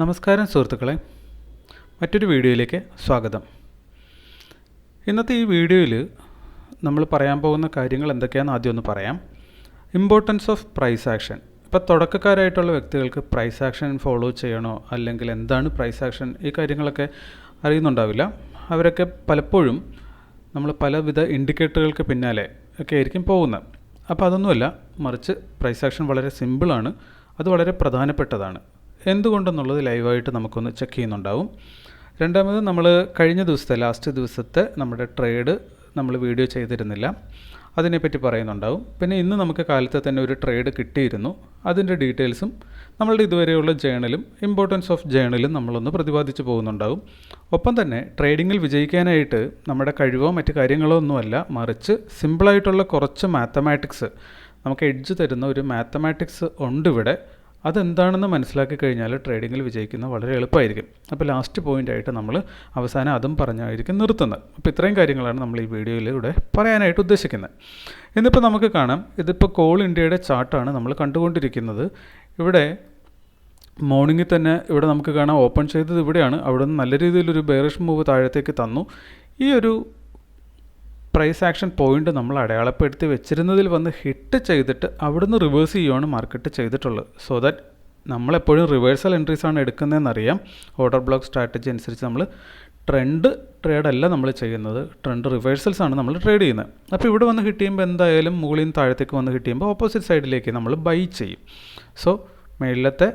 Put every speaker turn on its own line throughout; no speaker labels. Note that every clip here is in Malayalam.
നമസ്കാരം സുഹൃത്തുക്കളെ മറ്റൊരു വീഡിയോയിലേക്ക് സ്വാഗതം ഇന്നത്തെ ഈ വീഡിയോയിൽ നമ്മൾ പറയാൻ പോകുന്ന കാര്യങ്ങൾ എന്തൊക്കെയാണെന്ന് ആദ്യം ഒന്ന് പറയാം ഇമ്പോർട്ടൻസ് ഓഫ് പ്രൈസ് ആക്ഷൻ ഇപ്പോൾ തുടക്കക്കാരായിട്ടുള്ള വ്യക്തികൾക്ക് പ്രൈസ് ആക്ഷൻ ഫോളോ ചെയ്യണോ അല്ലെങ്കിൽ എന്താണ് പ്രൈസ് ആക്ഷൻ ഈ കാര്യങ്ങളൊക്കെ അറിയുന്നുണ്ടാവില്ല അവരൊക്കെ പലപ്പോഴും നമ്മൾ പലവിധ ഇൻഡിക്കേറ്ററുകൾക്ക് പിന്നാലെ ഒക്കെ ആയിരിക്കും പോകുന്നത് അപ്പോൾ അതൊന്നുമല്ല മറിച്ച് പ്രൈസ് ആക്ഷൻ വളരെ സിമ്പിളാണ് അത് വളരെ പ്രധാനപ്പെട്ടതാണ് എന്തുകൊണ്ടെന്നുള്ളത് ലൈവായിട്ട് നമുക്കൊന്ന് ചെക്ക് ചെയ്യുന്നുണ്ടാവും രണ്ടാമത് നമ്മൾ കഴിഞ്ഞ ദിവസത്തെ ലാസ്റ്റ് ദിവസത്തെ നമ്മുടെ ട്രേഡ് നമ്മൾ വീഡിയോ ചെയ്തിരുന്നില്ല അതിനെപ്പറ്റി പറയുന്നുണ്ടാവും പിന്നെ ഇന്ന് നമുക്ക് കാലത്തെ തന്നെ ഒരു ട്രേഡ് കിട്ടിയിരുന്നു അതിൻ്റെ ഡീറ്റെയിൽസും നമ്മളുടെ ഇതുവരെയുള്ള ജേണലും ഇമ്പോർട്ടൻസ് ഓഫ് ജേണലും നമ്മളൊന്ന് പ്രതിപാദിച്ചു പോകുന്നുണ്ടാവും ഒപ്പം തന്നെ ട്രേഡിങ്ങിൽ വിജയിക്കാനായിട്ട് നമ്മുടെ കഴിവോ മറ്റു കാര്യങ്ങളോ ഒന്നുമല്ല മറിച്ച് സിമ്പിളായിട്ടുള്ള കുറച്ച് മാത്തമാറ്റിക്സ് നമുക്ക് എഡ്ജ് തരുന്ന ഒരു മാത്തമാറ്റിക്സ് ഉണ്ട് ഇവിടെ അതെന്താണെന്ന് മനസ്സിലാക്കി കഴിഞ്ഞാൽ ട്രേഡിങ്ങിൽ വിജയിക്കുന്ന വളരെ എളുപ്പമായിരിക്കും അപ്പോൾ ലാസ്റ്റ് ആയിട്ട് നമ്മൾ അവസാനം അതും പറഞ്ഞായിരിക്കും നിർത്തുന്നത് അപ്പോൾ ഇത്രയും കാര്യങ്ങളാണ് നമ്മൾ ഈ വീഡിയോയിലൂടെ പറയാനായിട്ട് ഉദ്ദേശിക്കുന്നത് ഇന്നിപ്പോൾ നമുക്ക് കാണാം ഇതിപ്പോൾ കോൾ ഇന്ത്യയുടെ ചാർട്ടാണ് നമ്മൾ കണ്ടുകൊണ്ടിരിക്കുന്നത് ഇവിടെ മോർണിംഗിൽ തന്നെ ഇവിടെ നമുക്ക് കാണാം ഓപ്പൺ ചെയ്തത് ഇവിടെയാണ് അവിടെ നിന്ന് നല്ല രീതിയിലൊരു ബെയറിഷ് മൂവ് താഴത്തേക്ക് തന്നു ഈ ഒരു പ്രൈസ് ആക്ഷൻ പോയിന്റ് നമ്മൾ അടയാളപ്പെടുത്തി വെച്ചിരുന്നതിൽ വന്ന് ഹിറ്റ് ചെയ്തിട്ട് അവിടുന്ന് റിവേഴ്സ് ചെയ്യുവാണ് മാർക്കറ്റ് ചെയ്തിട്ടുള്ളത് സോ ദാറ്റ് നമ്മളെപ്പോഴും റിവേഴ്സൽ എൻട്രീസ് ആണ് എടുക്കുന്നതെന്നറിയാം ഓർഡർ ബ്ലോക്ക് സ്ട്രാറ്റജി അനുസരിച്ച് നമ്മൾ ട്രെൻഡ് ട്രേഡ് അല്ല നമ്മൾ ചെയ്യുന്നത് ട്രെൻഡ് റിവേഴ്സൽസ് ആണ് നമ്മൾ ട്രേഡ് ചെയ്യുന്നത് അപ്പോൾ ഇവിടെ വന്ന് ഹിറ്റ് ചെയ്യുമ്പോൾ എന്തായാലും മുകളിൽ നിന്ന് താഴത്തേക്ക് വന്ന് ഹിറ്റ് ചെയ്യുമ്പോൾ ഓപ്പോസിറ്റ് സൈഡിലേക്ക് നമ്മൾ ബൈ ചെയ്യും സോ മേളിലത്തെ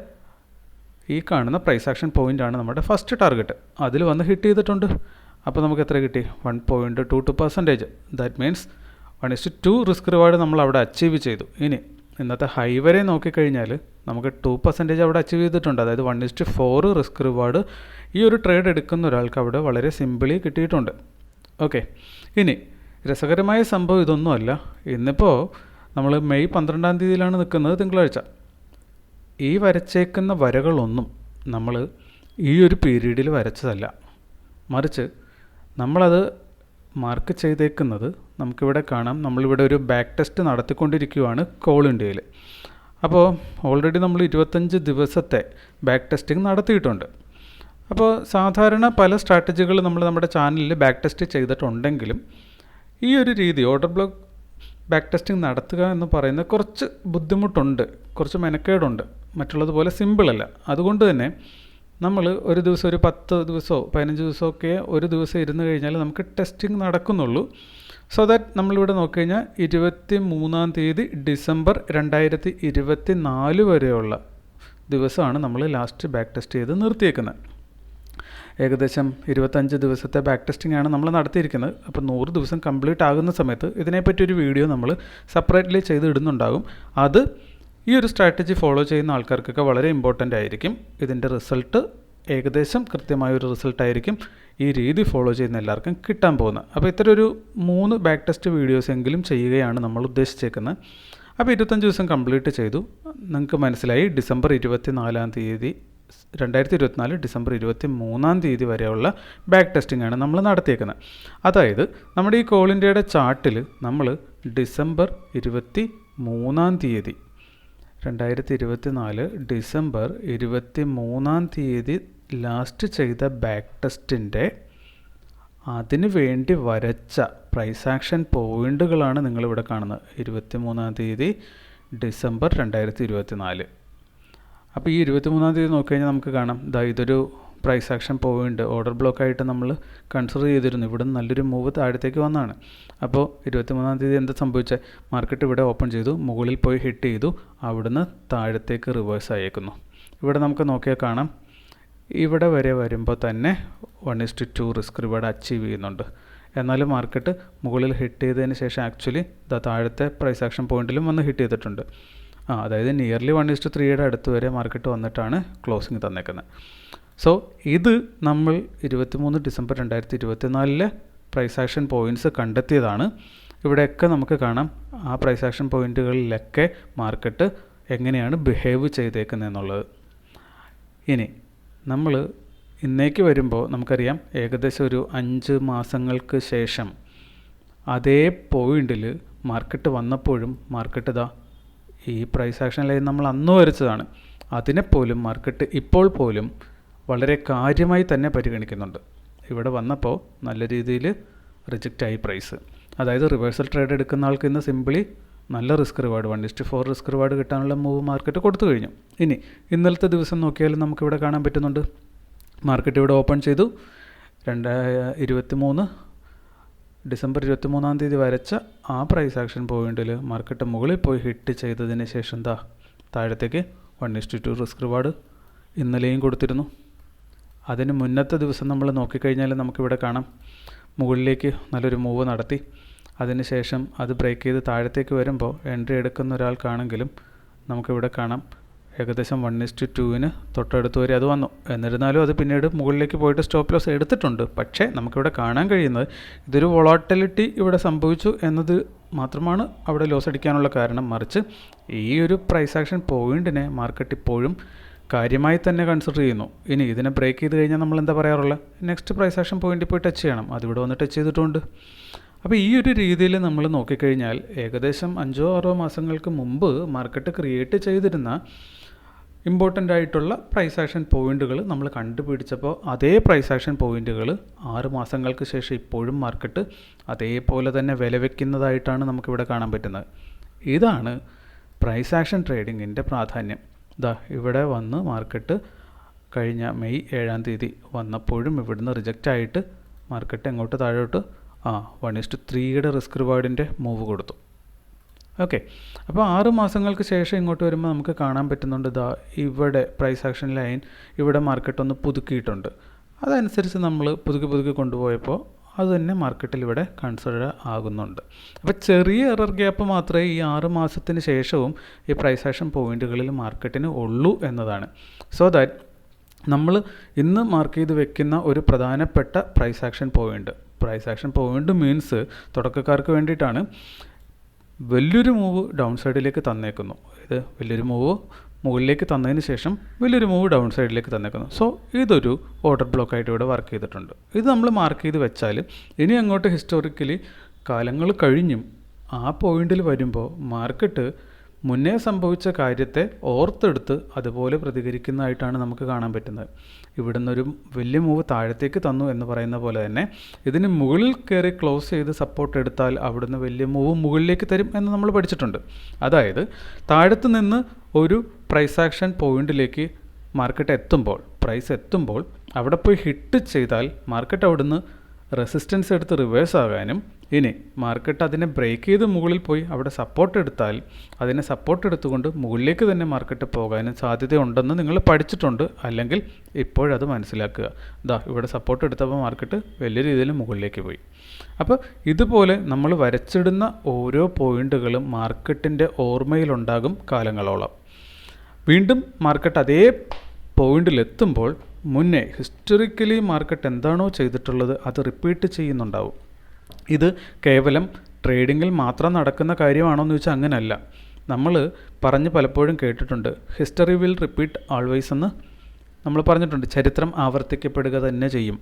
ഈ കാണുന്ന പ്രൈസ് ആക്ഷൻ പോയിൻ്റാണ് നമ്മുടെ ഫസ്റ്റ് ടാർഗറ്റ് അതിൽ വന്ന് ഹിറ്റ് ചെയ്തിട്ടുണ്ട് അപ്പോൾ നമുക്ക് എത്ര കിട്ടി one point two two percentage that means one is two risk reward നമ്മൾ അവിടെ അച്ചീവ് ചെയ്തു ഇനി ഇന്നത്തെ ഹൈ വരെ നോക്കിക്കഴിഞ്ഞാൽ നമുക്ക് ടു പെർസെൻറ്റേജ് അവിടെ അച്ചീവ് ചെയ്തിട്ടുണ്ട് അതായത് one to four risk reward ഈ ഒരു ട്രേഡ് എടുക്കുന്ന ഒരാൾക്ക് അവിടെ വളരെ സിമ്പിളി കിട്ടിയിട്ടുണ്ട് ഓക്കെ ഇനി രസകരമായ സംഭവം ഇതൊന്നുമല്ല ഇന്നിപ്പോൾ നമ്മൾ മെയ് പന്ത്രണ്ടാം തീയതിയിലാണ് നിൽക്കുന്നത് തിങ്കളാഴ്ച ഈ വരച്ചേക്കുന്ന വരകളൊന്നും നമ്മൾ ഈ ഒരു പീരീഡിൽ വരച്ചതല്ല മറിച്ച് നമ്മളത് മാർക്ക് ചെയ്തേക്കുന്നത് നമുക്കിവിടെ കാണാം നമ്മളിവിടെ ഒരു ബാക്ക് ടെസ്റ്റ് നടത്തിക്കൊണ്ടിരിക്കുകയാണ് കോൾ ഇന്ത്യയിൽ അപ്പോൾ ഓൾറെഡി നമ്മൾ ഇരുപത്തഞ്ച് ദിവസത്തെ ബാക്ക് ടെസ്റ്റിംഗ് നടത്തിയിട്ടുണ്ട് അപ്പോൾ സാധാരണ പല സ്ട്രാറ്റജികൾ നമ്മൾ നമ്മുടെ ചാനലിൽ ബാക്ക് ടെസ്റ്റ് ചെയ്തിട്ടുണ്ടെങ്കിലും ഈ ഒരു രീതി ഓർഡർ ബ്ലോക്ക് ബാക്ക് ടെസ്റ്റിംഗ് നടത്തുക എന്ന് പറയുന്നത് കുറച്ച് ബുദ്ധിമുട്ടുണ്ട് കുറച്ച് മെനക്കേടുണ്ട് മറ്റുള്ളതുപോലെ സിമ്പിളല്ല അതുകൊണ്ട് തന്നെ നമ്മൾ ഒരു ദിവസം ഒരു പത്ത് ദിവസമോ പതിനഞ്ച് ദിവസമോ ഒക്കെ ഒരു ദിവസം ഇരുന്ന് കഴിഞ്ഞാൽ നമുക്ക് ടെസ്റ്റിംഗ് നടക്കുന്നുള്ളൂ സോ ദാറ്റ് നമ്മളിവിടെ നോക്കിക്കഴിഞ്ഞാൽ ഇരുപത്തി മൂന്നാം തീയതി ഡിസംബർ രണ്ടായിരത്തി ഇരുപത്തി നാല് വരെയുള്ള ദിവസമാണ് നമ്മൾ ലാസ്റ്റ് ബാക്ക് ടെസ്റ്റ് ചെയ്ത് നിർത്തിയേക്കുന്നത് ഏകദേശം ഇരുപത്തഞ്ച് ദിവസത്തെ ബാക്ക് ടെസ്റ്റിംഗ് ആണ് നമ്മൾ നടത്തിയിരിക്കുന്നത് അപ്പോൾ നൂറ് ദിവസം കംപ്ലീറ്റ് ആകുന്ന സമയത്ത് ഇതിനെപ്പറ്റി ഒരു വീഡിയോ നമ്മൾ സെപ്പറേറ്റ്ലി ചെയ്ത് ഇടുന്നുണ്ടാകും അത് ഈ ഒരു സ്ട്രാറ്റജി ഫോളോ ചെയ്യുന്ന ആൾക്കാർക്കൊക്കെ വളരെ ഇമ്പോർട്ടൻ്റ് ആയിരിക്കും ഇതിൻ്റെ റിസൾട്ട് ഏകദേശം കൃത്യമായ ഒരു റിസൾട്ടായിരിക്കും ഈ രീതി ഫോളോ ചെയ്യുന്ന എല്ലാവർക്കും കിട്ടാൻ പോകുന്നത് അപ്പോൾ ഇത്തരം ഒരു മൂന്ന് ബാക്ക് ടെസ്റ്റ് വീഡിയോസ് എങ്കിലും ചെയ്യുകയാണ് നമ്മൾ ഉദ്ദേശിച്ചേക്കുന്നത് അപ്പോൾ ഇരുപത്തഞ്ച് ദിവസം കംപ്ലീറ്റ് ചെയ്തു നിങ്ങൾക്ക് മനസ്സിലായി ഡിസംബർ ഇരുപത്തി നാലാം തീയതി രണ്ടായിരത്തി ഇരുപത്തിനാല് ഡിസംബർ ഇരുപത്തി മൂന്നാം തീയതി വരെയുള്ള ബാക്ക് ടെസ്റ്റിംഗ് ആണ് നമ്മൾ നടത്തിയേക്കുന്നത് അതായത് നമ്മുടെ ഈ കോൾ ഇന്ത്യയുടെ ചാർട്ടിൽ നമ്മൾ ഡിസംബർ ഇരുപത്തി മൂന്നാം തീയതി രണ്ടായിരത്തി ഇരുപത്തി നാല് ഡിസംബർ ഇരുപത്തി മൂന്നാം തീയതി ലാസ്റ്റ് ചെയ്ത ബാക്ക് ടെസ്റ്റിൻ്റെ അതിനു വേണ്ടി വരച്ച പ്രൈസ് ആക്ഷൻ പോയിൻ്റുകളാണ് നിങ്ങളിവിടെ കാണുന്നത് ഇരുപത്തി മൂന്നാം തീയതി ഡിസംബർ രണ്ടായിരത്തി ഇരുപത്തി നാല് അപ്പോൾ ഈ ഇരുപത്തി മൂന്നാം തീയതി നോക്കി കഴിഞ്ഞാൽ നമുക്ക് കാണാം ഇതാ ഇതൊരു പ്രൈസ് ആക്ഷൻ പോയിൻ്റ് ഓർഡർ ബ്ലോക്കായിട്ട് നമ്മൾ കൺസിഡർ ചെയ്തിരുന്നു ഇവിടെ നല്ലൊരു മൂവ് താഴത്തേക്ക് വന്നതാണ് അപ്പോൾ ഇരുപത്തിമൂന്നാം തീയതി എന്താ സംഭവിച്ചാൽ മാർക്കറ്റ് ഇവിടെ ഓപ്പൺ ചെയ്തു മുകളിൽ പോയി ഹിറ്റ് ചെയ്തു അവിടുന്ന് താഴത്തേക്ക് റിവേഴ്സ് ആയേക്കുന്നു ഇവിടെ നമുക്ക് നോക്കിയാൽ കാണാം ഇവിടെ വരെ വരുമ്പോൾ തന്നെ one is two risk reward achieve ചെയ്യുന്നുണ്ട് എന്നാലും മാർക്കറ്റ് മുകളിൽ ഹിറ്റ് ചെയ്തതിന് ശേഷം ആക്ച്വലി ഇതാ താഴത്തെ പ്രൈസ് ആക്ഷൻ പോയിന്റിലും വന്ന് ഹിറ്റ് ചെയ്തിട്ടുണ്ട് ആ അതായത് നിയർലി വൺ ടു ത്രീയുടെ അടുത്ത് വരെ മാർക്കറ്റ് വന്നിട്ടാണ് ക്ലോസിങ് തന്നേക്കുന്നത് സോ ഇത് നമ്മൾ ഇരുപത്തിമൂന്ന് ഡിസംബർ രണ്ടായിരത്തി ഇരുപത്തിനാലിലെ പ്രൈസ് ആക്ഷൻ പോയിൻറ്റ്സ് കണ്ടെത്തിയതാണ് ഇവിടെയൊക്കെ നമുക്ക് കാണാം ആ പ്രൈസ് ആക്ഷൻ പോയിൻറ്റുകളിലൊക്കെ മാർക്കറ്റ് എങ്ങനെയാണ് ബിഹേവ് ചെയ്തേക്കുന്നത് എന്നുള്ളത് ഇനി നമ്മൾ ഇന്നേക്ക് വരുമ്പോൾ നമുക്കറിയാം ഏകദേശം ഒരു അഞ്ച് മാസങ്ങൾക്ക് ശേഷം അതേ പോയിന്റിൽ മാർക്കറ്റ് വന്നപ്പോഴും മാർക്കറ്റ് ഇതാ ഈ പ്രൈസ് ആക്ഷൻ ലൈൻ നമ്മൾ അന്ന് വരച്ചതാണ് അതിനെപ്പോലും മാർക്കറ്റ് ഇപ്പോൾ പോലും വളരെ കാര്യമായി തന്നെ പരിഗണിക്കുന്നുണ്ട് ഇവിടെ വന്നപ്പോൾ നല്ല രീതിയിൽ റിജക്റ്റ് ആയി പ്രൈസ് അതായത് റിവേഴ്സൽ ട്രേഡ് എടുക്കുന്ന ആൾക്ക് ഇന്ന് സിമ്പിളി നല്ല risk reward one is to four risk reward കിട്ടാനുള്ള മൂവ് മാർക്കറ്റ് കൊടുത്തു കഴിഞ്ഞു ഇനി ഇന്നലത്തെ ദിവസം നോക്കിയാലും നമുക്കിവിടെ കാണാൻ പറ്റുന്നുണ്ട് മാർക്കറ്റ് ഇവിടെ ഓപ്പൺ ചെയ്തു രണ്ടായിര ഇരുപത്തി മൂന്ന് ഡിസംബർ ഇരുപത്തി മൂന്നാം തീയതി വരച്ച ആ പ്രൈസ് ആക്ഷൻ പോയിന്റിൽ മാർക്കറ്റ് മുകളിൽ പോയി ഹിറ്റ് ചെയ്തതിന് ശേഷം എന്താ താഴത്തേക്ക് one is to two risk reward ഇന്നലെയും കൊടുത്തിരുന്നു അതിന് മുന്നത്തെ ദിവസം നമ്മൾ നോക്കിക്കഴിഞ്ഞാൽ നമുക്കിവിടെ കാണാം മുകളിലേക്ക് നല്ലൊരു മൂവ് നടത്തി അതിനുശേഷം അത് ബ്രേക്ക് ചെയ്ത് താഴത്തേക്ക് വരുമ്പോൾ എൻട്രി എടുക്കുന്ന ഒരാൾക്കാണെങ്കിലും നമുക്കിവിടെ കാണാം ഏകദേശം വൺ ഇസ്റ്റ് ടുവിന് തൊട്ടടുത്ത് വരെ അത് വന്നു എന്നിരുന്നാലും അത് പിന്നീട് മുകളിലേക്ക് പോയിട്ട് സ്റ്റോപ്പ് ലോസ് എടുത്തിട്ടുണ്ട് പക്ഷേ നമുക്കിവിടെ കാണാൻ കഴിയുന്നത് ഇതൊരു വൊളോട്ടലിറ്റി ഇവിടെ സംഭവിച്ചു എന്നത് മാത്രമാണ് അവിടെ ലോസ് അടിക്കാനുള്ള കാരണം മറിച്ച് ഈ ഒരു പ്രൈസ് ആക്ഷൻ പോയിൻറ്റിനെ മാർക്കറ്റ് ഇപ്പോഴും കാര്യമായി തന്നെ കൺസിഡർ ചെയ്യുന്നു ഇനി ഇതിനെ ബ്രേക്ക് ചെയ്ത് കഴിഞ്ഞാൽ നമ്മൾ എന്താ പറയാറുള്ളത് നെക്സ്റ്റ് പ്രൈസ് ആക്ഷൻ പോയിന്റിൽ പോയി ടച്ച് ചെയ്യണം അതിവിടെ വന്ന് ടച്ച് ചെയ്തിട്ടുണ്ട് അപ്പോൾ ഈ ഒരു രീതിയിൽ നമ്മൾ നോക്കിക്കഴിഞ്ഞാൽ ഏകദേശം അഞ്ചോ ആറോ മാസങ്ങൾക്ക് മുമ്പ് മാർക്കറ്റ് ക്രിയേറ്റ് ചെയ്തിരുന്ന ഇമ്പോർട്ടൻ്റ് ആയിട്ടുള്ള പ്രൈസ് ആക്ഷൻ പോയിന്റുകൾ നമ്മൾ കണ്ടുപിടിച്ചപ്പോൾ അതേ പ്രൈസ് ആക്ഷൻ പോയിന്റുകൾ ആറ് മാസങ്ങൾക്ക് ശേഷം ഇപ്പോഴും മാർക്കറ്റ് അതേപോലെ തന്നെ വില വയ്ക്കുന്നതായിട്ടാണ് നമുക്കിവിടെ കാണാൻ പറ്റുന്നത് ഇതാണ് പ്രൈസ് ആക്ഷൻ ട്രേഡിങ്ങിൻ്റെ പ്രാധാന്യം ദാ ഇവിടെ വന്ന് മാർക്കറ്റ് കഴിഞ്ഞ മെയ് ഏഴാം തീയതി വന്നപ്പോഴും ഇവിടുന്ന് റിജക്റ്റ് ആയിട്ട് മാർക്കറ്റ് എങ്ങോട്ട് താഴോട്ട് ആ വൺ ഇസ്റ്റ് ത്രീയുടെ റിസ്ക് റിവാർഡിൻ്റെ മൂവ് കൊടുത്തു ഓക്കെ അപ്പോൾ ആറ് മാസങ്ങൾക്ക് ശേഷം ഇങ്ങോട്ട് വരുമ്പോൾ നമുക്ക് കാണാൻ പറ്റുന്നുണ്ട് ഇതാ ഇവിടെ പ്രൈസ് ആക്ഷൻ ലൈൻ ഇവിടെ മാർക്കറ്റ് ഒന്ന് പുതുക്കിയിട്ടുണ്ട് അതനുസരിച്ച് നമ്മൾ പുതുക്കി പുതുക്കി കൊണ്ടുപോയപ്പോൾ അതുതന്നെ മാർക്കറ്റിൽ ഇവിടെ കൺസിഡർ ആകുന്നുണ്ട് അപ്പോൾ ചെറിയ എറർ ഗ്യാപ്പ് മാത്രമേ ഈ ആറ് മാസത്തിന് ശേഷവും ഈ പ്രൈസ് ആക്ഷൻ പോയിന്റുകളിൽ മാർക്കറ്റിന് ഉള്ളൂ എന്നതാണ് സോ ദാറ്റ് നമ്മൾ ഇന്ന് മാർക്ക് ചെയ്ത് വെക്കുന്ന ഒരു പ്രധാനപ്പെട്ട price action point price action point means തുടക്കക്കാർക്ക് വേണ്ടിയിട്ടാണ് വലിയൊരു മൂവ് ഡൗൺ സൈഡിലേക്ക് തന്നേക്കുന്നു ഇത് വലിയൊരു മൂവ് മുകളിലേക്ക് തന്നതിന് ശേഷം വലിയൊരു മൂവ് ഡൗൺ സൈഡിലേക്ക് തന്നേക്കുന്നു സോ ഇതൊരു ഓർഡർ ബ്ലോക്കായിട്ട് ഇവിടെ വർക്ക് ചെയ്തിട്ടുണ്ട് ഇത് നമ്മൾ മാർക്ക് ചെയ്ത് വെച്ചാൽ ഇനി അങ്ങോട്ട് ഹിസ്റ്റോറിക്കലി കാലങ്ങൾ കഴിഞ്ഞും ആ പോയിന്റിൽ വരുമ്പോൾ മാർക്കറ്റ് മുന്നേ സംഭവിച്ച കാര്യത്തെ ഓർത്തെടുത്ത് അതുപോലെ പ്രതികരിക്കുന്നതായിട്ടാണ് നമുക്ക് കാണാൻ പറ്റുന്നത് ഇവിടുന്ന് ഒരു വലിയ മൂവ് താഴത്തേക്ക് തന്നു എന്ന് പറയുന്ന പോലെ തന്നെ ഇതിന് മുകളിൽ കയറി ക്ലോസ് ചെയ്ത് സപ്പോർട്ട് എടുത്താൽ അവിടുന്ന് വലിയ മൂവ് മുകളിലേക്ക് തരും എന്ന് നമ്മൾ പഠിച്ചിട്ടുണ്ട് അതായത് താഴത്തു നിന്ന് ഒരു പ്രൈസ് ആക്ഷൻ പോയിന്റിലേക്ക് മാർക്കറ്റ് എത്തുമ്പോൾ പ്രൈസ് എത്തുമ്പോൾ അവിടെ പോയി ഹിറ്റ് ചെയ്താൽ മാർക്കറ്റ് അവിടുന്ന് റെസിസ്റ്റൻസ് എടുത്ത് റിവേഴ്സ് ആകാനും ഇനി മാർക്കറ്റ് അതിനെ ബ്രേക്ക് ചെയ്ത് മുകളിൽ പോയി അവിടെ സപ്പോർട്ട് എടുത്താൽ അതിനെ സപ്പോർട്ട് എടുത്തുകൊണ്ട് മുകളിലേക്ക് തന്നെ മാർക്കറ്റ് പോകാനും സാധ്യതയുണ്ടെന്ന് നിങ്ങൾ പഠിച്ചിട്ടുണ്ട് അല്ലെങ്കിൽ ഇപ്പോഴത് മനസ്സിലാക്കുക ഇതാ ഇവിടെ സപ്പോർട്ട് എടുത്തപ്പോൾ മാർക്കറ്റ് വലിയ രീതിയിൽ മുകളിലേക്ക് പോയി അപ്പോൾ ഇതുപോലെ നമ്മൾ വരച്ചിടുന്ന ഓരോ പോയിന്റുകളും മാർക്കറ്റിൻ്റെ ഓർമ്മയിലുണ്ടാകും കാലങ്ങളോളം വീണ്ടും മാർക്കറ്റ് അതേ പോയിന്റിലെത്തുമ്പോൾ മുന്നേ ഹിസ്റ്ററിക്കലി മാർക്കറ്റ് എന്താണോ ചെയ്തിട്ടുള്ളത് അത് റിപ്പീറ്റ് ചെയ്യുന്നുണ്ടാവും ഇത് കേവലം ട്രേഡിങ്ങിൽ മാത്രം നടക്കുന്ന കാര്യമാണോ എന്ന് ചോദിച്ചാൽ അങ്ങനെയല്ല നമ്മൾ പറഞ്ഞ് പലപ്പോഴും കേട്ടിട്ടുണ്ട് ഹിസ്റ്ററി വിൽ റിപ്പീറ്റ് ആൾവേസ് എന്ന് നമ്മൾ പറഞ്ഞിട്ടുണ്ട് ചരിത്രം ആവർത്തിക്കപ്പെടുക തന്നെ ചെയ്യും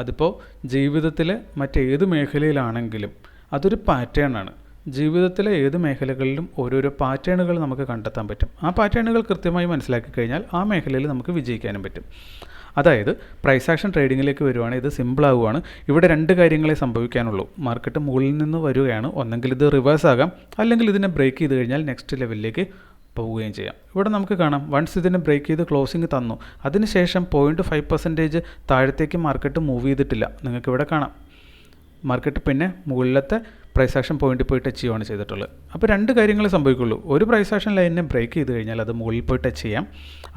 അതിപ്പോൾ ജീവിതത്തിലെ മറ്റേത് മേഖലയിലാണെങ്കിലും അതൊരു പാറ്റേൺ ആണ് ജീവിതത്തിലെ ഏത് മേഖലകളിലും ഓരോരോ പാറ്റേണുകൾ നമുക്ക് കണ്ടെത്താൻ പറ്റും ആ പാറ്റേണുകൾ കൃത്യമായി മനസ്സിലാക്കി കഴിഞ്ഞാൽ ആ മേഖലയിൽ നമുക്ക് വിജയിക്കാനും പറ്റും അതായത് പ്രൈസ് ആക്ഷൻ ട്രേഡിങ്ങിലേക്ക് വരുവാണെങ്കിൽ ഇത് സിമ്പിളാവുകയാണ് ഇവിടെ രണ്ട് കാര്യങ്ങളെ സംഭവിക്കാനുള്ളൂ മാർക്കറ്റ് മുകളിൽ നിന്ന് വരികയാണ് ഒന്നെങ്കിൽ ഇത് റിവേഴ്സ് ആകാം അല്ലെങ്കിൽ ഇതിനെ ബ്രേക്ക് ചെയ്ത് കഴിഞ്ഞാൽ നെക്സ്റ്റ് ലെവലിലേക്ക് പോവുകയും ചെയ്യാം ഇവിടെ നമുക്ക് കാണാം വൺസ് ഇതിനെ ബ്രേക്ക് ചെയ്ത് ക്ലോസിംഗ് തന്നു അതിനുശേഷം പോയിൻറ്റ് ഫൈവ് പെർസെൻറ്റേജ് താഴത്തേക്ക് മാർക്കറ്റ് മൂവ് ചെയ്തിട്ടില്ല നിങ്ങൾക്ക് ഇവിടെ കാണാം മാർക്കറ്റ് പിന്നെ മുകളിലത്തെ പ്രൈസ് ആക്ഷൻ പോയിന്റ് പോയി ടച്ച് ചെയ്യുവാണ് ചെയ്തിട്ടുള്ളത് അപ്പോൾ രണ്ട് കാര്യങ്ങൾ സംഭവിക്കുള്ളൂ ഒരു പ്രൈസ് ആക്ഷൻ ലൈനിനെ ബ്രേക്ക് ചെയ്ത് കഴിഞ്ഞാൽ അത് മുകളിൽ പോയി ടച്ച് ചെയ്യാം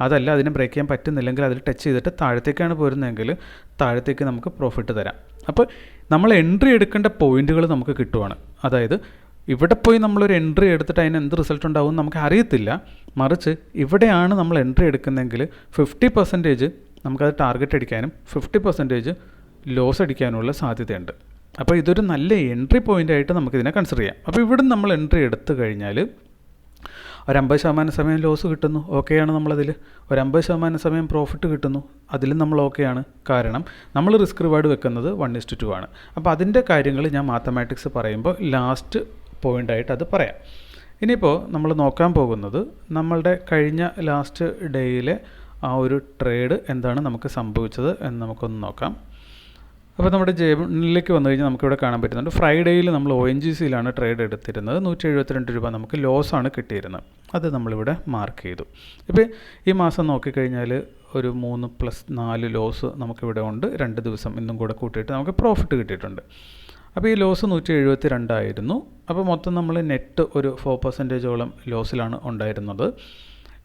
അതല്ല അതിനെ ബ്രേക്ക് ചെയ്യാൻ പറ്റുന്നില്ലെങ്കിൽ അതിൽ ടച്ച് ചെയ്തിട്ട് താഴത്തേക്കാണ് പോരുന്നതെങ്കിൽ താഴത്തേക്ക് നമുക്ക് പ്രോഫിറ്റ് തരാം അപ്പോൾ നമ്മൾ എൻട്രി എടുക്കേണ്ട പോയിന്റുകൾ നമുക്ക് കിട്ടുവാണ് അതായത് ഇവിടെ പോയി നമ്മളൊരു എൻട്രി എടുത്തിട്ട് അതിന് എന്ത് റിസൾട്ട് ഉണ്ടാവും നമുക്ക് അറിയത്തില്ല മറിച്ച് ഇവിടെയാണ് നമ്മൾ എൻട്രി എടുക്കുന്നതെങ്കിൽ ഫിഫ്റ്റി പെർസെൻറ്റേജ് നമുക്കത് ടാർഗറ്റ് അടിക്കാനും ഫിഫ്റ്റി പെർസെൻറ്റേജ് ലോസ് അടിക്കാനുള്ള സാധ്യതയുണ്ട് അപ്പോൾ ഇതൊരു നല്ല എൻട്രി ആയിട്ട് നമുക്കിതിനെ കൺസിഡർ ചെയ്യാം അപ്പോൾ ഇവിടെ നമ്മൾ എൻട്രി എടുത്തു കഴിഞ്ഞാൽ ഒരു ശതമാനം സമയം ലോസ് കിട്ടുന്നു ഓക്കെയാണ് നമ്മളതിൽ ഒരു ശതമാനം സമയം പ്രോഫിറ്റ് കിട്ടുന്നു അതിലും നമ്മൾ ഓക്കെയാണ് കാരണം നമ്മൾ റിസ്ക് റിവാർഡ് വെക്കുന്നത് വൺ ടു ടു ആണ് അപ്പോൾ അതിൻ്റെ കാര്യങ്ങൾ ഞാൻ മാത്തമാറ്റിക്സ് പറയുമ്പോൾ ലാസ്റ്റ് പോയിൻ്റായിട്ട് അത് പറയാം ഇനിയിപ്പോൾ നമ്മൾ നോക്കാൻ പോകുന്നത് നമ്മളുടെ കഴിഞ്ഞ ലാസ്റ്റ് ഡേയിലെ ആ ഒരു ട്രേഡ് എന്താണ് നമുക്ക് സംഭവിച്ചത് എന്ന് നമുക്കൊന്ന് നോക്കാം അപ്പോൾ നമ്മുടെ ജേബിലേക്ക് വന്നു കഴിഞ്ഞാൽ നമുക്കിവിടെ കാണാൻ പറ്റുന്നുണ്ട് ഫ്രൈഡേയിൽ നമ്മൾ ഒ എൻ ജി സിയിലാണ് ട്രേഡ് എടുത്തിരുന്നത് നൂറ്റി എഴുപത്തിരണ്ട് രൂപ നമുക്ക് ലോസാണ് കിട്ടിയിരുന്നത് അത് നമ്മളിവിടെ മാർക്ക് ചെയ്തു ഇപ്പോൾ ഈ മാസം നോക്കിക്കഴിഞ്ഞാൽ ഒരു മൂന്ന് പ്ലസ് നാല് ലോസ് നമുക്കിവിടെ ഉണ്ട് രണ്ട് ദിവസം ഇന്നും കൂടെ കൂട്ടിയിട്ട് നമുക്ക് പ്രോഫിറ്റ് കിട്ടിയിട്ടുണ്ട് അപ്പോൾ ഈ ലോസ് നൂറ്റി എഴുപത്തി രണ്ടായിരുന്നു അപ്പോൾ മൊത്തം നമ്മൾ നെറ്റ് ഒരു ഫോർ പെർസെൻറ്റേജോളം ലോസിലാണ് ഉണ്ടായിരുന്നത്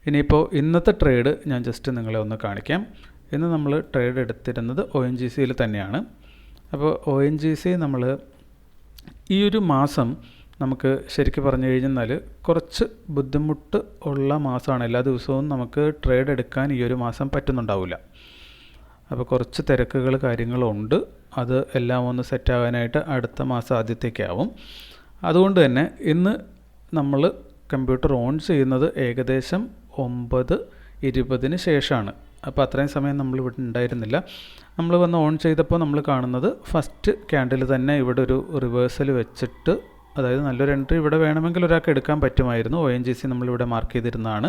ഇനിയിപ്പോൾ ഇന്നത്തെ ട്രേഡ് ഞാൻ ജസ്റ്റ് നിങ്ങളെ ഒന്ന് കാണിക്കാം ഇന്ന് നമ്മൾ ട്രേഡ് എടുത്തിരുന്നത് ഒ എൻ ജി സിയിൽ തന്നെയാണ് അപ്പോൾ ഒ എൻ ജി സി നമ്മൾ ഈ ഒരു മാസം നമുക്ക് ശരിക്കും പറഞ്ഞു കഴിഞ്ഞാൽ കുറച്ച് ബുദ്ധിമുട്ട് ഉള്ള മാസമാണ് എല്ലാ ദിവസവും നമുക്ക് ട്രേഡ് എടുക്കാൻ ഈ ഒരു മാസം പറ്റുന്നുണ്ടാവില്ല അപ്പോൾ കുറച്ച് തിരക്കുകൾ കാര്യങ്ങളുണ്ട് അത് എല്ലാം ഒന്ന് സെറ്റാകാനായിട്ട് അടുത്ത മാസം ആദ്യത്തേക്കാവും അതുകൊണ്ട് തന്നെ ഇന്ന് നമ്മൾ കമ്പ്യൂട്ടർ ഓൺ ചെയ്യുന്നത് ഏകദേശം ഒമ്പത് ഇരുപതിന് ശേഷമാണ് അപ്പോൾ അത്രയും സമയം നമ്മൾ ഇവിടെ ഉണ്ടായിരുന്നില്ല നമ്മൾ വന്ന് ഓൺ ചെയ്തപ്പോൾ നമ്മൾ കാണുന്നത് ഫസ്റ്റ് ക്യാൻഡിൽ തന്നെ ഇവിടെ ഒരു റിവേഴ്സൽ വെച്ചിട്ട് അതായത് നല്ലൊരു എൻട്രി ഇവിടെ വേണമെങ്കിൽ ഒരാൾക്ക് എടുക്കാൻ പറ്റുമായിരുന്നു ഒ എൻ ജി സി നമ്മളിവിടെ മാർക്ക് ചെയ്തിരുന്നതാണ്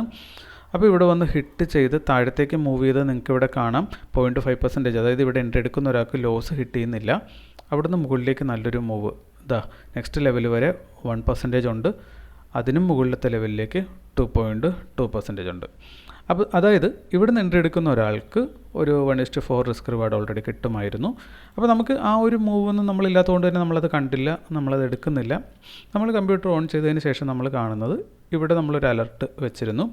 അപ്പോൾ ഇവിടെ വന്ന് ഹിറ്റ് ചെയ്ത് താഴത്തേക്ക് മൂവ് ചെയ്ത് നിങ്ങൾക്ക് ഇവിടെ കാണാം പോയിൻറ്റ് ഫൈവ് പെർസെൻറ്റേജ് അതായത് ഇവിടെ എൻട്രി എടുക്കുന്ന ഒരാൾക്ക് ലോസ് ഹിറ്റ് ചെയ്യുന്നില്ല അവിടുന്ന് മുകളിലേക്ക് നല്ലൊരു മൂവ് ഇതാ നെക്സ്റ്റ് ലെവൽ വരെ വൺ പെർസെൻറ്റേജ് ഉണ്ട് അതിനും മുകളിലത്തെ ലെവലിലേക്ക് ടു പോയിൻറ്റ് ടു പെർസെൻറ്റേജ് ഉണ്ട് അപ്പോൾ അതായത് ഇവിടെ നിന്ന് എൻട്രി എടുക്കുന്ന ഒരാൾക്ക് ഒരു one is to four risk reward already കിട്ടുമായിരുന്നു അപ്പോൾ നമുക്ക് ആ ഒരു മൂവ് ഒന്നും നമ്മളില്ലാത്തത് കൊണ്ട് തന്നെ നമ്മളത് കണ്ടില്ല നമ്മളത് എടുക്കുന്നില്ല നമ്മൾ കമ്പ്യൂട്ടർ ഓൺ ചെയ്തതിന് ശേഷം നമ്മൾ കാണുന്നത് ഇവിടെ നമ്മളൊരു അലർട്ട് വെച്ചിരുന്നു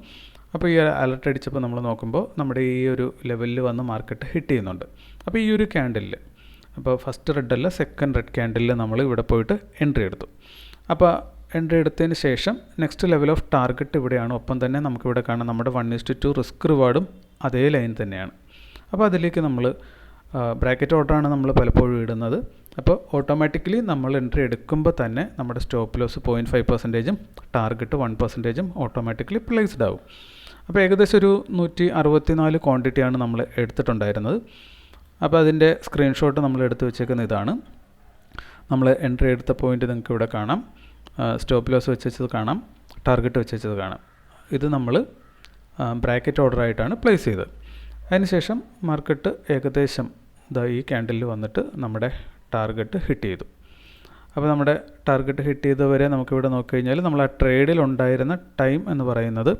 അപ്പോൾ ഈ അലർട്ട് അടിച്ചപ്പോൾ നമ്മൾ നോക്കുമ്പോൾ നമ്മുടെ ഈ ഒരു ലെവലിൽ വന്ന് മാർക്കറ്റ് ഹിറ്റ് ചെയ്യുന്നുണ്ട് അപ്പോൾ ഈ ഒരു ക്യാൻഡിലിൽ അപ്പോൾ ഫസ്റ്റ് റെഡ് അല്ല സെക്കൻഡ് റെഡ് ക്യാൻഡിലിൽ നമ്മൾ ഇവിടെ പോയിട്ട് എൻട്രി എടുത്തു അപ്പോൾ എൻട്രി എടുത്തതിന് ശേഷം നെക്സ്റ്റ് ലെവൽ ഓഫ് ടാർഗറ്റ് ഇവിടെയാണ് ഒപ്പം തന്നെ നമുക്കിവിടെ കാണാം നമ്മുടെ വൺ ഇസ്റ്റ് ടു റിസ്ക് റിവാർഡും അതേ ലൈൻ തന്നെയാണ് അപ്പോൾ അതിലേക്ക് നമ്മൾ ബ്രാക്കറ്റ് ഓർഡറാണ് നമ്മൾ പലപ്പോഴും ഇടുന്നത് അപ്പോൾ ഓട്ടോമാറ്റിക്കലി നമ്മൾ എൻട്രി എടുക്കുമ്പോൾ തന്നെ നമ്മുടെ സ്റ്റോപ്പ് ലോസ് പോയിൻറ്റ് ഫൈവ് പെർസെൻറ്റേജും ടാർഗറ്റ് വൺ പെർസെൻറ്റേജും ഓട്ടോമാറ്റിക്കലി പ്ലേസ്ഡ് ആവും അപ്പോൾ ഏകദേശം ഒരു നൂറ്റി നാല് ക്വാണ്ടിറ്റിയാണ് നമ്മൾ എടുത്തിട്ടുണ്ടായിരുന്നത് അപ്പോൾ അതിൻ്റെ സ്ക്രീൻഷോട്ട് നമ്മൾ എടുത്തു വെച്ചേക്കുന്ന ഇതാണ് നമ്മൾ എൻട്രി എടുത്ത പോയിൻറ്റ് നിങ്ങൾക്ക് ഇവിടെ കാണാം സ്റ്റോപ്പ് ലോസ് വെച്ച് വെച്ചത് കാണാം ടാർഗറ്റ് വെച്ച് വെച്ചത് കാണാം ഇത് നമ്മൾ ബ്രാക്കറ്റ് ഓർഡറായിട്ടാണ് പ്ലേസ് ചെയ്തത് അതിനുശേഷം മാർക്കറ്റ് ഏകദേശം ഇതാ ഈ ക്യാൻഡിലിൽ വന്നിട്ട് നമ്മുടെ ടാർഗറ്റ് ഹിറ്റ് ചെയ്തു അപ്പോൾ നമ്മുടെ ടാർഗറ്റ് ഹിറ്റ് ചെയ്തവരെ നമുക്കിവിടെ കഴിഞ്ഞാൽ നമ്മൾ ആ ട്രേഡിൽ ഉണ്ടായിരുന്ന ടൈം എന്ന് പറയുന്നത്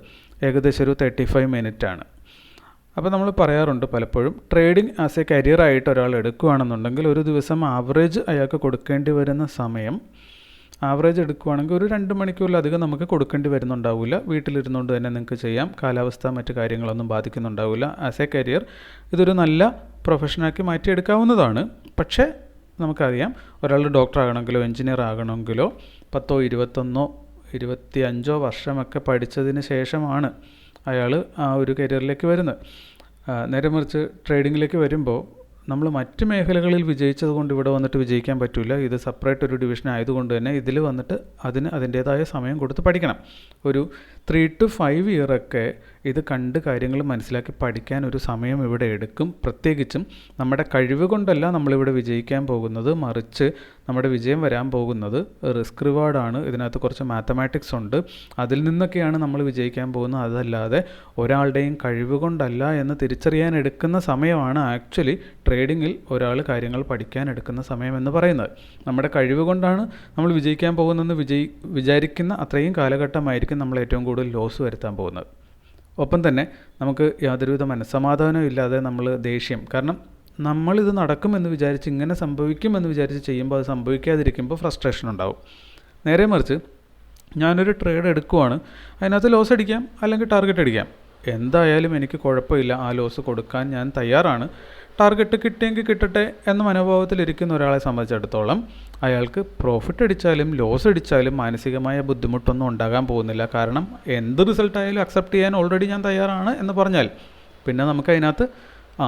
ഏകദേശം ഒരു തേർട്ടി ഫൈവ് മിനിറ്റ് ആണ് അപ്പോൾ നമ്മൾ പറയാറുണ്ട് പലപ്പോഴും ട്രേഡിംഗ് ആസ് എ കരിയറായിട്ട് ഒരാൾ എടുക്കുകയാണെന്നുണ്ടെങ്കിൽ ഒരു ദിവസം ആവറേജ് അയാൾക്ക് കൊടുക്കേണ്ടി വരുന്ന സമയം ആവറേജ് എടുക്കുകയാണെങ്കിൽ ഒരു രണ്ട് മണിക്കൂറിലധികം നമുക്ക് കൊടുക്കേണ്ടി വരുന്നുണ്ടാവില്ല വീട്ടിലിരുന്നുകൊണ്ട് തന്നെ നിങ്ങൾക്ക് ചെയ്യാം കാലാവസ്ഥ മറ്റു കാര്യങ്ങളൊന്നും ബാധിക്കുന്നുണ്ടാവില്ല ആസ് എ കരിയർ ഇതൊരു നല്ല പ്രൊഫഷനാക്കി മാറ്റിയെടുക്കാവുന്നതാണ് പക്ഷേ നമുക്കറിയാം ഒരാൾ ഡോക്ടർ ആകണമെങ്കിലോ എഞ്ചിനീയർ ആകണമെങ്കിലോ പത്തോ ഇരുപത്തൊന്നോ ഇരുപത്തി അഞ്ചോ വർഷമൊക്കെ പഠിച്ചതിന് ശേഷമാണ് അയാൾ ആ ഒരു കരിയറിലേക്ക് വരുന്നത് നേരെ മറിച്ച് ട്രേഡിങ്ങിലേക്ക് വരുമ്പോൾ നമ്മൾ മറ്റ് മേഖലകളിൽ വിജയിച്ചത് കൊണ്ട് ഇവിടെ വന്നിട്ട് വിജയിക്കാൻ പറ്റില്ല ഇത് സെപ്പറേറ്റ് ഒരു ഡിവിഷൻ ആയതുകൊണ്ട് തന്നെ ഇതിൽ വന്നിട്ട് അതിന് അതിൻ്റേതായ സമയം കൊടുത്ത് പഠിക്കണം ഒരു ത്രീ ടു ഫൈവ് ഇയറൊക്കെ ഇത് കണ്ട് കാര്യങ്ങൾ മനസ്സിലാക്കി പഠിക്കാൻ ഒരു സമയം ഇവിടെ എടുക്കും പ്രത്യേകിച്ചും നമ്മുടെ കഴിവ് കൊണ്ടല്ല നമ്മളിവിടെ വിജയിക്കാൻ പോകുന്നത് മറിച്ച് നമ്മുടെ വിജയം വരാൻ പോകുന്നത് റിസ്ക് റിവാർഡാണ് ഇതിനകത്ത് കുറച്ച് മാത്തമാറ്റിക്സ് ഉണ്ട് അതിൽ നിന്നൊക്കെയാണ് നമ്മൾ വിജയിക്കാൻ പോകുന്നത് അതല്ലാതെ ഒരാളുടെയും കഴിവ് കൊണ്ടല്ല എന്ന് തിരിച്ചറിയാൻ എടുക്കുന്ന സമയമാണ് ആക്ച്വലി ട്രേഡിങ്ങിൽ ഒരാൾ കാര്യങ്ങൾ പഠിക്കാൻ എടുക്കുന്ന സമയം എന്ന് പറയുന്നത് നമ്മുടെ കഴിവ് കൊണ്ടാണ് നമ്മൾ വിജയിക്കാൻ പോകുന്നതെന്ന് വിജയി വിചാരിക്കുന്ന അത്രയും കാലഘട്ടമായിരിക്കും നമ്മൾ ഏറ്റവും കൂടുതൽ കൂടുതൽ ലോസ് വരുത്താൻ പോകുന്നത് ഒപ്പം തന്നെ നമുക്ക് യാതൊരുവിധ മനസ്സമാധാനവും ഇല്ലാതെ നമ്മൾ ദേഷ്യം കാരണം നമ്മളിത് നടക്കുമെന്ന് വിചാരിച്ച് ഇങ്ങനെ സംഭവിക്കുമെന്ന് വിചാരിച്ച് ചെയ്യുമ്പോൾ അത് സംഭവിക്കാതിരിക്കുമ്പോൾ ഫ്രസ്ട്രേഷൻ ഉണ്ടാവും നേരെ മറിച്ച് ഞാനൊരു ട്രേഡ് എടുക്കുവാണ് അതിനകത്ത് ലോസ് അടിക്കാം അല്ലെങ്കിൽ ടാർഗറ്റ് അടിക്കാം എന്തായാലും എനിക്ക് കുഴപ്പമില്ല ആ ലോസ് കൊടുക്കാൻ ഞാൻ തയ്യാറാണ് ടാർഗറ്റ് കിട്ടിയെങ്കിൽ കിട്ടട്ടെ എന്ന മനോഭാവത്തിലിരിക്കുന്ന ഒരാളെ സംബന്ധിച്ചിടത്തോളം അയാൾക്ക് പ്രോഫിറ്റ് അടിച്ചാലും ലോസ് അടിച്ചാലും മാനസികമായ ബുദ്ധിമുട്ടൊന്നും ഉണ്ടാകാൻ പോകുന്നില്ല കാരണം എന്ത് റിസൾട്ടായാലും അക്സെപ്റ്റ് ചെയ്യാൻ ഓൾറെഡി ഞാൻ തയ്യാറാണ് എന്ന് പറഞ്ഞാൽ പിന്നെ നമുക്ക് അതിനകത്ത് ആ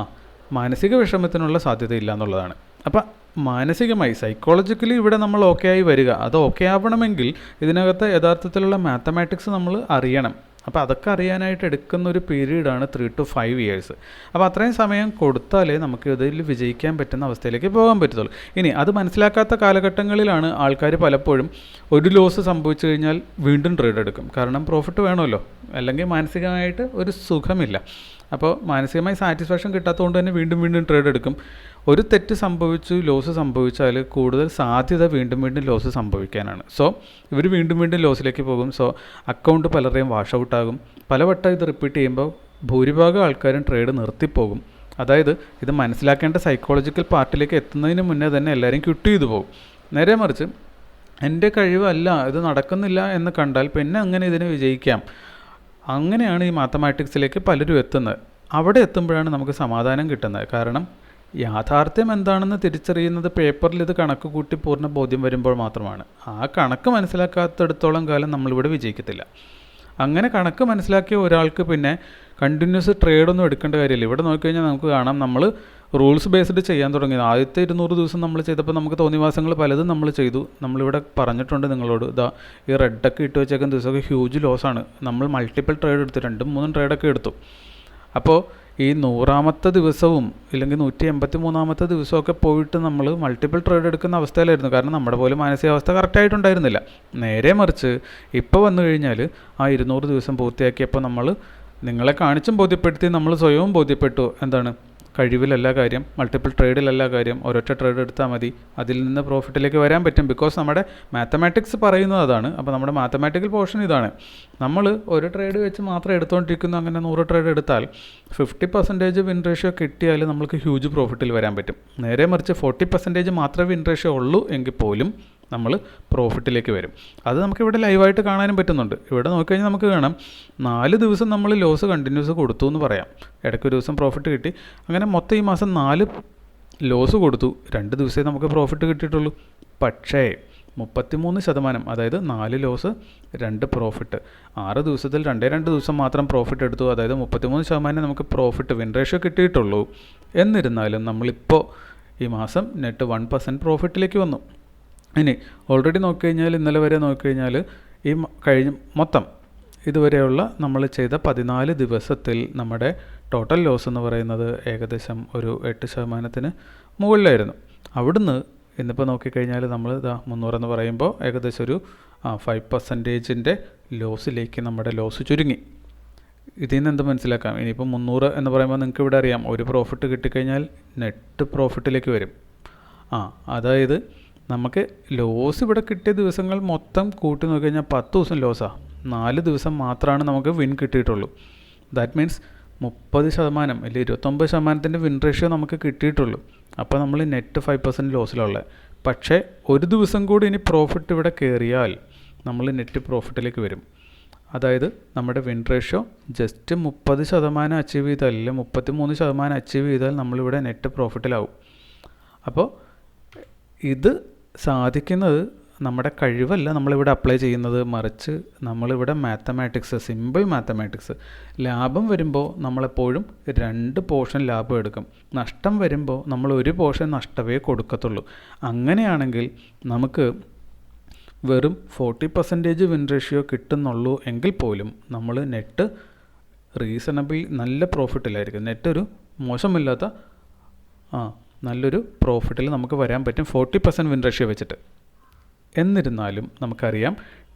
മാനസിക വിഷമത്തിനുള്ള സാധ്യതയില്ല എന്നുള്ളതാണ് അപ്പം മാനസികമായി സൈക്കോളജിക്കലി ഇവിടെ നമ്മൾ ഓക്കെ ആയി വരിക അത് ഓക്കെ ആവണമെങ്കിൽ ഇതിനകത്ത് യഥാർത്ഥത്തിലുള്ള മാത്തമാറ്റിക്സ് നമ്മൾ അറിയണം അപ്പോൾ അതൊക്കെ അറിയാനായിട്ട് എടുക്കുന്ന ഒരു പീരീഡാണ് ത്രീ ടു ഫൈവ് ഇയേഴ്സ് അപ്പോൾ അത്രയും സമയം കൊടുത്താലേ നമുക്ക് ഇതിൽ വിജയിക്കാൻ പറ്റുന്ന അവസ്ഥയിലേക്ക് പോകാൻ പറ്റത്തുള്ളൂ ഇനി അത് മനസ്സിലാക്കാത്ത കാലഘട്ടങ്ങളിലാണ് ആൾക്കാർ പലപ്പോഴും ഒരു ലോസ് സംഭവിച്ചു കഴിഞ്ഞാൽ വീണ്ടും ട്രേഡ് എടുക്കും കാരണം പ്രോഫിറ്റ് വേണമല്ലോ അല്ലെങ്കിൽ മാനസികമായിട്ട് ഒരു സുഖമില്ല അപ്പോൾ മാനസികമായി സാറ്റിസ്ഫാക്ഷൻ കിട്ടാത്തതുകൊണ്ട് തന്നെ വീണ്ടും വീണ്ടും ട്രേഡ് എടുക്കും ഒരു തെറ്റ് സംഭവിച്ചു ലോസ് സംഭവിച്ചാൽ കൂടുതൽ സാധ്യത വീണ്ടും വീണ്ടും ലോസ് സംഭവിക്കാനാണ് സോ ഇവർ വീണ്ടും വീണ്ടും ലോസിലേക്ക് പോകും സോ അക്കൗണ്ട് പലരുടെയും വാഷ് ഔട്ടാകും പലവട്ടം ഇത് റിപ്പീറ്റ് ചെയ്യുമ്പോൾ ഭൂരിഭാഗം ആൾക്കാരും ട്രേഡ് നിർത്തിപ്പോകും അതായത് ഇത് മനസ്സിലാക്കേണ്ട സൈക്കോളജിക്കൽ പാർട്ടിലേക്ക് എത്തുന്നതിന് മുന്നേ തന്നെ എല്ലാവരും ക്വിറ്റ് ചെയ്തു പോകും നേരെ മറിച്ച് എൻ്റെ കഴിവല്ല ഇത് നടക്കുന്നില്ല എന്ന് കണ്ടാൽ പിന്നെ അങ്ങനെ ഇതിനെ വിജയിക്കാം അങ്ങനെയാണ് ഈ മാത്തമാറ്റിക്സിലേക്ക് പലരും എത്തുന്നത് അവിടെ എത്തുമ്പോഴാണ് നമുക്ക് സമാധാനം കിട്ടുന്നത് കാരണം യാഥാർത്ഥ്യം എന്താണെന്ന് തിരിച്ചറിയുന്നത് പേപ്പറിൽ ഇത് കണക്ക് കൂട്ടി പൂർണ്ണ ബോധ്യം വരുമ്പോൾ മാത്രമാണ് ആ കണക്ക് മനസ്സിലാക്കാത്തടത്തോളം കാലം നമ്മളിവിടെ വിജയിക്കത്തില്ല അങ്ങനെ കണക്ക് മനസ്സിലാക്കിയ ഒരാൾക്ക് പിന്നെ കണ്ടിന്യൂസ് ട്രേഡൊന്നും എടുക്കേണ്ട കാര്യമില്ല ഇവിടെ നോക്കിക്കഴിഞ്ഞാൽ നമുക്ക് കാണാം നമ്മൾ റൂൾസ് ബേസ്ഡ് ചെയ്യാൻ തുടങ്ങി ആദ്യത്തെ ഇരുന്നൂറ് ദിവസം നമ്മൾ ചെയ്തപ്പോൾ നമുക്ക് തോന്നിവാസങ്ങൾ പലതും നമ്മൾ ചെയ്തു നമ്മളിവിടെ പറഞ്ഞിട്ടുണ്ട് നിങ്ങളോട് ഇതാ ഈ റെഡൊക്കെ ഇട്ട് വെച്ചേക്കുന്ന ദിവസമൊക്കെ ഹ്യൂജ് ലോസാണ് നമ്മൾ മൾട്ടിപ്പിൾ ട്രേഡ് എടുത്തു രണ്ടും മൂന്നും ട്രേഡൊക്കെ എടുത്തു അപ്പോൾ ഈ നൂറാമത്തെ ദിവസവും ഇല്ലെങ്കിൽ നൂറ്റി എൺപത്തി മൂന്നാമത്തെ ദിവസമൊക്കെ പോയിട്ട് നമ്മൾ മൾട്ടിപ്പിൾ ട്രേഡ് എടുക്കുന്ന അവസ്ഥയിലായിരുന്നു കാരണം നമ്മുടെ പോലും മാനസികാവസ്ഥ കറക്റ്റായിട്ടുണ്ടായിരുന്നില്ല നേരെ മറിച്ച് ഇപ്പോൾ വന്നു കഴിഞ്ഞാൽ ആ ഇരുന്നൂറ് ദിവസം പൂർത്തിയാക്കിയപ്പോൾ നമ്മൾ നിങ്ങളെ കാണിച്ചും ബോധ്യപ്പെടുത്തി നമ്മൾ സ്വയവും ബോധ്യപ്പെട്ടു എന്താണ് കഴിവിലല്ല കാര്യം മൾട്ടിപ്പിൾ ട്രേഡിലല്ല കാര്യം ഒരൊറ്റ ട്രേഡ് എടുത്താൽ മതി അതിൽ നിന്ന് പ്രോഫിറ്റിലേക്ക് വരാൻ പറ്റും ബിക്കോസ് നമ്മുടെ മാത്തമാറ്റിക്സ് പറയുന്നത് അതാണ് അപ്പോൾ നമ്മുടെ മാത്തമാറ്റിക്കൽ പോർഷൻ ഇതാണ് നമ്മൾ ഒരു ട്രേഡ് വെച്ച് മാത്രം എടുത്തുകൊണ്ടിരിക്കുന്നു അങ്ങനെ നൂറ് ട്രേഡ് എടുത്താൽ ഫിഫ്റ്റി പെർസെൻറ്റേജ് വിൻ റേഷ്യോ കിട്ടിയാൽ നമുക്ക് ഹ്യൂജ് പ്രോഫിറ്റിൽ വരാൻ പറ്റും നേരെ മറിച്ച് ഫോർട്ടി പെർസെൻറ്റേജ് മാത്രമേ വിൻ റേഷ്യോ ഉള്ളൂ എങ്കിൽ പോലും നമ്മൾ പ്രോഫിറ്റിലേക്ക് വരും അത് നമുക്ക് ഇവിടെ ലൈവായിട്ട് കാണാനും പറ്റുന്നുണ്ട് ഇവിടെ നോക്കിക്കഴിഞ്ഞാൽ നമുക്ക് കാണാം നാല് ദിവസം നമ്മൾ ലോസ് കണ്ടിന്യൂസ് കൊടുത്തു എന്ന് പറയാം ഇടയ്ക്ക് ഒരു ദിവസം പ്രോഫിറ്റ് കിട്ടി അങ്ങനെ മൊത്തം ഈ മാസം നാല് ലോസ് കൊടുത്തു രണ്ട് ദിവസമേ നമുക്ക് പ്രോഫിറ്റ് കിട്ടിയിട്ടുള്ളൂ പക്ഷേ മുപ്പത്തിമൂന്ന് ശതമാനം അതായത് നാല് ലോസ് രണ്ട് പ്രോഫിറ്റ് ആറ് ദിവസത്തിൽ രണ്ടേ രണ്ട് ദിവസം മാത്രം പ്രോഫിറ്റ് എടുത്തു അതായത് മുപ്പത്തിമൂന്ന് ശതമാനം നമുക്ക് പ്രോഫിറ്റ് വിൻ റേഷ്യോ കിട്ടിയിട്ടുള്ളൂ എന്നിരുന്നാലും നമ്മളിപ്പോൾ ഈ മാസം നെറ്റ് വൺ പെർസെൻറ്റ് പ്രോഫിറ്റിലേക്ക് വന്നു ഇനി ഓൾറെഡി നോക്കിക്കഴിഞ്ഞാൽ ഇന്നലെ വരെ നോക്കിക്കഴിഞ്ഞാൽ ഈ കഴിഞ്ഞ മൊത്തം ഇതുവരെയുള്ള നമ്മൾ ചെയ്ത പതിനാല് ദിവസത്തിൽ നമ്മുടെ ടോട്ടൽ ലോസ് എന്ന് പറയുന്നത് ഏകദേശം ഒരു എട്ട് ശതമാനത്തിന് മുകളിലായിരുന്നു അവിടുന്ന് ഇന്നിപ്പോൾ നോക്കിക്കഴിഞ്ഞാൽ നമ്മൾ ഇതാ മുന്നൂറെന്ന് പറയുമ്പോൾ ഏകദേശം ഒരു ഫൈവ് പെർസെൻറ്റേജിൻ്റെ ലോസിലേക്ക് നമ്മുടെ ലോസ് ചുരുങ്ങി ഇതിൽ നിന്ന് എന്ത് മനസ്സിലാക്കാം ഇനിയിപ്പോൾ മുന്നൂറ് എന്ന് പറയുമ്പോൾ നിങ്ങൾക്ക് ഇവിടെ അറിയാം ഒരു പ്രോഫിറ്റ് കിട്ടിക്കഴിഞ്ഞാൽ നെറ്റ് പ്രോഫിറ്റിലേക്ക് വരും ആ അതായത് നമുക്ക് ലോസ് ഇവിടെ കിട്ടിയ ദിവസങ്ങൾ മൊത്തം കൂട്ടി നോക്കി കഴിഞ്ഞാൽ പത്ത് ദിവസം ലോസാണ് നാല് ദിവസം മാത്രമാണ് നമുക്ക് വിൻ കിട്ടിയിട്ടുള്ളൂ ദാറ്റ് മീൻസ് മുപ്പത് ശതമാനം അല്ലെങ്കിൽ ഇരുപത്തൊമ്പത് ശതമാനത്തിൻ്റെ വിൻ റേഷ്യോ നമുക്ക് കിട്ടിയിട്ടുള്ളൂ അപ്പോൾ നമ്മൾ നെറ്റ് ഫൈവ് പെർസെൻറ്റ് ലോസിലുള്ളത് പക്ഷേ ഒരു ദിവസം കൂടി ഇനി പ്രോഫിറ്റ് ഇവിടെ കയറിയാൽ നമ്മൾ നെറ്റ് പ്രോഫിറ്റിലേക്ക് വരും അതായത് നമ്മുടെ വിൻ റേഷ്യോ ജസ്റ്റ് മുപ്പത് ശതമാനം അച്ചീവ് ചെയ്താൽ അല്ലെങ്കിൽ മുപ്പത്തി മൂന്ന് ശതമാനം അച്ചീവ് ചെയ്താൽ നമ്മളിവിടെ നെറ്റ് പ്രോഫിറ്റിലാവും അപ്പോൾ ഇത് സാധിക്കുന്നത് നമ്മുടെ കഴിവല്ല നമ്മളിവിടെ അപ്ലൈ ചെയ്യുന്നത് മറിച്ച് നമ്മളിവിടെ മാത്തമാറ്റിക്സ് സിമ്പിൾ മാത്തമാറ്റിക്സ് ലാഭം വരുമ്പോൾ നമ്മളെപ്പോഴും രണ്ട് പോർഷൻ ലാഭം എടുക്കും നഷ്ടം വരുമ്പോൾ നമ്മൾ ഒരു പോർഷൻ നഷ്ടമേ കൊടുക്കത്തുള്ളൂ അങ്ങനെയാണെങ്കിൽ നമുക്ക് വെറും ഫോർട്ടി പെർസെൻറ്റേജ് വിൻ റേഷ്യോ കിട്ടുന്നുള്ളൂ എങ്കിൽ പോലും നമ്മൾ നെറ്റ് റീസണബിൾ നല്ല പ്രോഫിറ്റിലായിരിക്കും നെറ്റ് ഒരു മോശമില്ലാത്ത ആ നല്ലൊരു പ്രോഫിറ്റിൽ നമുക്ക് വരാൻ പറ്റും ഫോർട്ടി പെർസെൻറ്റ് വിൻ റേഷ്യോ വെച്ചിട്ട് എന്നിരുന്നാലും നമുക്കറിയാം